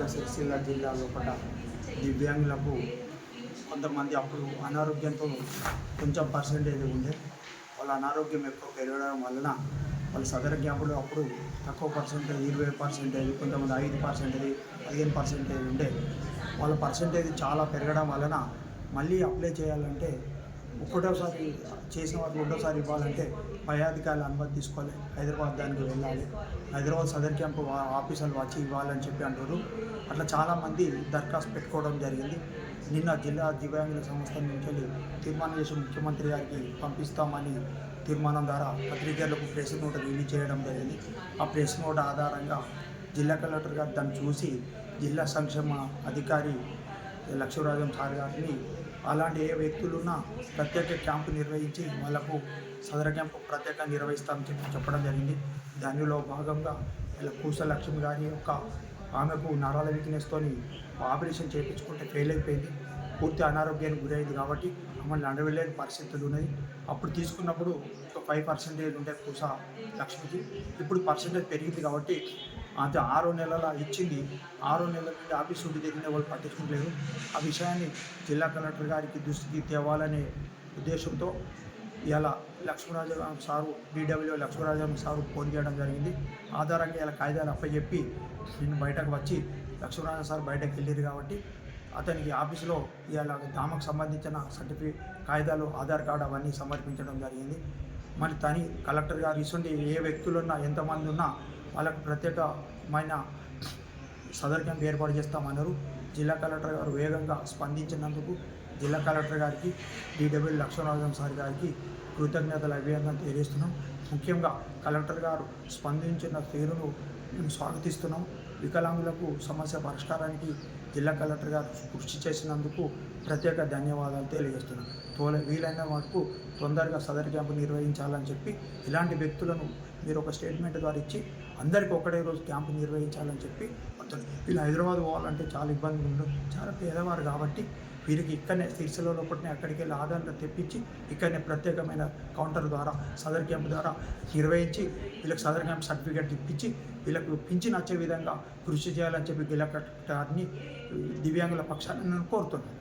తహసీల్దార్ జిల్లా లోపల దివ్యాంగులకు కొంతమంది అప్పుడు అనారోగ్యంతో కొంచెం పర్సంటేజ్ ఉండే. వాళ్ళ అనారోగ్యం ఎక్కువ పెరగడం వలన వాళ్ళ సదర క్యాంపులు అప్పుడు తక్కువ పర్సంటేజ్ ఇరవై పర్సెంటేజ్ కొంతమంది ఐదు పర్సెంటేజ్ పదిహేను పర్సెంటేజ్ ఉండే. వాళ్ళ పర్సంటేజ్ చాలా పెరగడం వలన మళ్ళీ అప్లై చేయాలంటే ఒకటోసారి చేసిన వారికి రెండోసారి ఇవ్వాలంటే పై అధికారుల అనుమతి తీసుకోవాలి. హైదరాబాద్ దానికి వెళ్ళాలి. హైదరాబాద్ సదర్ క్యాంప్ ఆఫీసర్లు వచ్చి ఇవ్వాలని చెప్పి అంటారు. అట్లా చాలామంది దరఖాస్తు పెట్టుకోవడం జరిగింది. నిన్న జిల్లా దివ్యాంగుల సంస్థ నుంచి వెళ్ళి తీర్మానం చేసి ముఖ్యమంత్రి గారికి పంపిస్తామని తీర్మానం ద్వారా పత్రికలకు ప్రెస్ నోట్ రిలీజ్ చేయడం జరిగింది. ఆ ప్రెస్ నోట్ ఆధారంగా జిల్లా కలెక్టర్ గారు దాన్ని చూసి జిల్లా సంక్షేమ అధికారి లక్ష్మీరాజం సార్ గారిని అలాంటి ఏ వ్యక్తులున్నా ప్రత్యేక క్యాంపు నిర్వహించి వాళ్ళకు సదర క్యాంపు ప్రత్యేకంగా నిర్వహిస్తామని చెప్పి చెప్పడం జరిగింది. దానిలో భాగంగా ఇలా పూస లక్ష్మి గారి యొక్క ఆమెకు నరాల వీక్నెస్తోని ఆపరేషన్ చేయించుకుంటే ఫెయిల్ అయిపోయింది. పూర్తి అనారోగ్యానికి గురైంది కాబట్టి మమ్మల్ని నడవలేని పరిస్థితులు ఉన్నాయి అప్పుడు తీసుకున్నప్పుడు ఒక ఫైవ్ పర్సెంటేజ్ ఉండే పూస లక్ష్మికి ఇప్పుడు పర్సెంటేజ్ పెరిగింది కాబట్టి అది ఆరో నెలల ఇచ్చింది. ఆరో నెలల నుండి ఆఫీస్ ఉండి తిరిగిన వాళ్ళు పట్టించుకోలేదు ఆ విషయాన్ని జిల్లా కలెక్టర్ గారికి దృష్టికి తేవాలనే ఉద్దేశంతో ఇలా Lakshmiraju sir BW Lakshmiraju sir phone చేయడం జరిగింది. ఆధారంగా ఇలా కాగితాలు అప్పచెప్పి నేను బయటకు వచ్చి లక్ష్మీరాజు సార్ బయటకు వెళ్ళారు కాబట్టి అతనికి ఆఫీసులో ఇలా దామకు సంబంధించిన సర్టిఫికేట్ కాగితాలు ఆధార్ కార్డు అవన్నీ సమర్పించడం జరిగింది. మరి తని కలెక్టర్ గారు ఇసుండి ఏ వ్యక్తులున్నా ఎంతమంది ఉన్నా వాళ్ళకు ప్రత్యేకమైన సదర్ క్యాంప్ ఏర్పాటు చేస్తామన్నారు జిల్లా కలెక్టర్ గారు వేగంగా స్పందించినందుకు జిల్లా కలెక్టర్ గారికి డిడబ్ల్యూ లక్ష్మణరాజన్ సార్ గారికి కృతజ్ఞతలు అభినందన తెలియజేస్తున్నాం. ముఖ్యంగా కలెక్టర్ గారు స్పందించిన తీరును మేము స్వాగతిస్తున్నాం. వికలాంగులకు సమస్య పరిష్కారానికి జిల్లా కలెక్టర్ గారు కృషి చేసినందుకు ప్రత్యేక ధన్యవాదాలు తెలియజేస్తున్నాను. తోల వీలైన వరకు తొందరగా సదర్ క్యాంపు నిర్వహించాలని చెప్పి ఇలాంటి వ్యక్తులను మీరు ఒక స్టేట్మెంట్ ద్వారా ఇచ్చి అందరికీ ఒకటే రోజు క్యాంపు నిర్వహించాలని చెప్పి మొత్తం వీళ్ళు హైదరాబాద్ పోవాలంటే చాలా ఇబ్బంది ఉండదు చాలా పేదవారు కాబట్టి వీరికి ఇక్కడనే సిరిసిలో లోపలనే అక్కడికి వెళ్ళి ఆధార్లు తెప్పించి ఇక్కడనే ప్రత్యేకమైన కౌంటర్ ద్వారా సదర్ క్యాంప్ ద్వారా నిర్వహించి వీళ్ళకి సదర్ క్యాంప్ సర్టిఫికేట్ ఇప్పించి వీళ్ళకు పింఛన్ వచ్చే విధంగా కృషి చేయాలని చెప్పి జిల్లా దివ్యాంగుల పక్షాన్ని నేను కోరుతున్నాను.